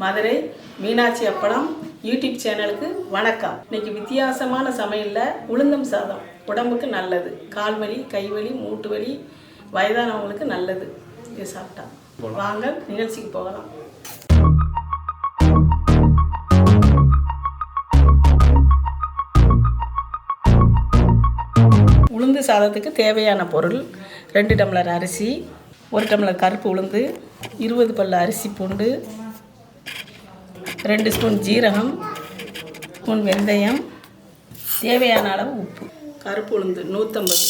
மதுரை மீனாட்சி அப்பளம் யூடியூப் சேனலுக்கு வணக்கம். இன்னைக்கு வித்தியாசமான சமையலில் உளுந்தம் சாதம். உடம்புக்கு நல்லது. கால் வலி கை வலி மூட்டு வலி வயதானவங்களுக்கு நல்லது. இது சாப்பிட்டா. வாங்க நிகழ்ச்சிக்கு போகலாம். உளுந்து சாதத்துக்கு தேவையான பொருள் ரெண்டு டம்ளர் அரிசி ஒரு டம்ளர் கருப்பு உளுந்து இருபது பல்லு அரிசி பூண்டு ரெண்டு ஸ்பூன் ஜீரகம் ஸ்பூன் வெந்தயம் தேவையான அளவு உப்பு. கருப்பு உளுந்து நூற்றம்பது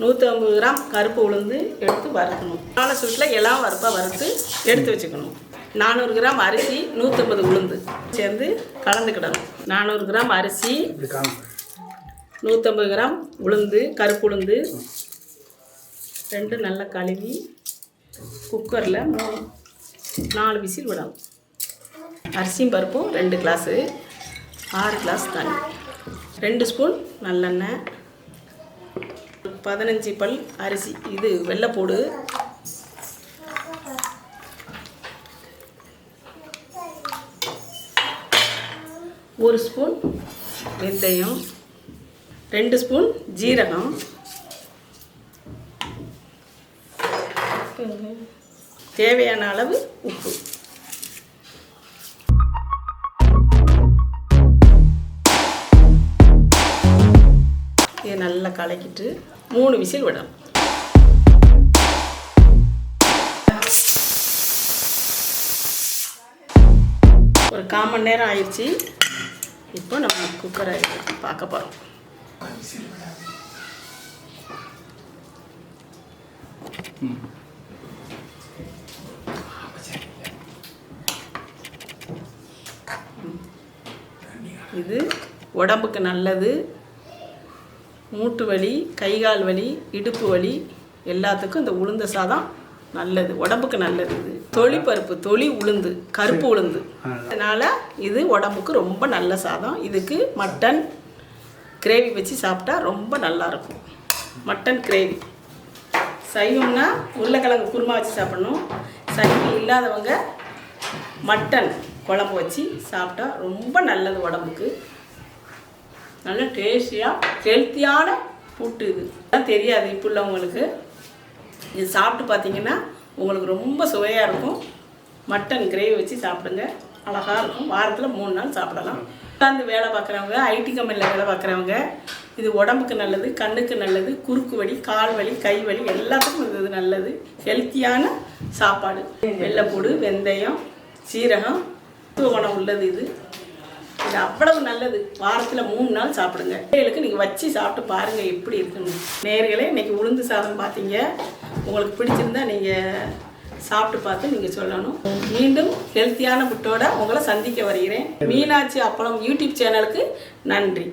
நூற்றம்பது கிராம் கருப்பு உளுந்து எடுத்து வறுக்கணும். கால சூட்டில் எல்லாம் வறுப்பாக வறுத்து எடுத்து வச்சுக்கணும். நானூறு கிராம் அரிசி நூற்றம்பது உளுந்து சேர்ந்து கலந்துக்கிடணும். நானூறு கிராம் அரிசி நூற்றம்பது கிராம் உளுந்து கருப்பு உளுந்து. ரெண்டு நல்லா கழுவி குக்கரில் மூணு நாலு விசில் விடணும் அரிசியும் பருப்பும் ரெண்டு கிளாஸு. ஆறு கிளாஸ் தண்ணி. ரெண்டு ஸ்பூன் நல்லெண்ணெய். பதினஞ்சு பல் அரிசி. இது வெள்ளைப்பூடு ஒரு ஸ்பூன் வெந்தயம். ரெண்டு ஸ்பூன் ஜீரகம். தேவையான அளவு உப்பு. இதை நல்லா கலக்கிட்டு மூணு விசில் விடணும். ஒரு கால் மணி நேரம் ஆயிடுச்சு. இப்போ நம்ம குக்கரை பார்க்க போகிறோம் இது உடம்புக்கு நல்லது. மூட்டு வலி கை கால் வலி இடுப்பு வலி எல்லாத்துக்கும் இந்த உளுந்த சாதம் நல்லது. உடம்புக்கு நல்லது இது. தொளி பருப்பு தொளி உளுந்து கருப்பு உளுந்து. அதனால் இது உடம்புக்கு ரொம்ப நல்ல சாதம் இதுக்கு மட்டன் கிரேவி வச்சு சாப்பிட்டா ரொம்ப நல்லா இருக்கும். Mutton gravy. சைவம்னா உருளைக்கிழங்கு குருமா வச்சு சாப்பிடணும். சைவம் இல்லாதவங்க மட்டன் குழம்பு வச்சு சாப்பிட்டா ரொம்ப நல்லது உடம்புக்கு. நல்ல டேஸ்டியாக ஹெல்த்தியான ஃபுட்டு இது. தான் தெரியாது இப்போ உள்ளவங்களுக்கு. இது சாப்பிட்டு பார்த்தீங்கன்னா உங்களுக்கு ரொம்ப சுவையாக இருக்கும். மட்டன் கிரேவி வச்சு சாப்பிடுங்க. அழகாக இருக்கும். வாரத்தில் மூணு நாள் சாப்பிடலாம். உட்காந்து வேலை பார்க்குறவங்க ஐடி கம்பெனியில் வேலை பார்க்குறவங்க இது உடம்புக்கு நல்லது கண்ணுக்கு நல்லது குறுக்கு வலி கால் வலி கை வலி எல்லாத்துக்கும் இது இது நல்லது. ஹெல்த்தியான சாப்பாடு. வெள்ளைப்பூடு வெந்தயம் சீரகம் மருத்துவ குணம் உள்ளது இது. இது அவ்வளவு நல்லது. வாரத்தில் மூணு நாள் சாப்பிடுங்க. பிள்ளைகளுக்கு நீங்கள் வச்சு சாப்பிட்டு பாருங்கள் எப்படி இருக்குன்னு. நேர்களே இன்னைக்கு உளுந்து சாதம் பார்த்தீங்க. உங்களுக்கு பிடிச்சிருந்தா நீங்கள் சாப்பிட்டு பார்த்து நீங்கள் சொல்லணும். மீண்டும் ஹெல்த்தியான புட்டோட உங்களை சந்திக்க வருகிறேன். மீனாட்சி அப்பளம் யூடியூப் சேனலுக்கு நன்றி.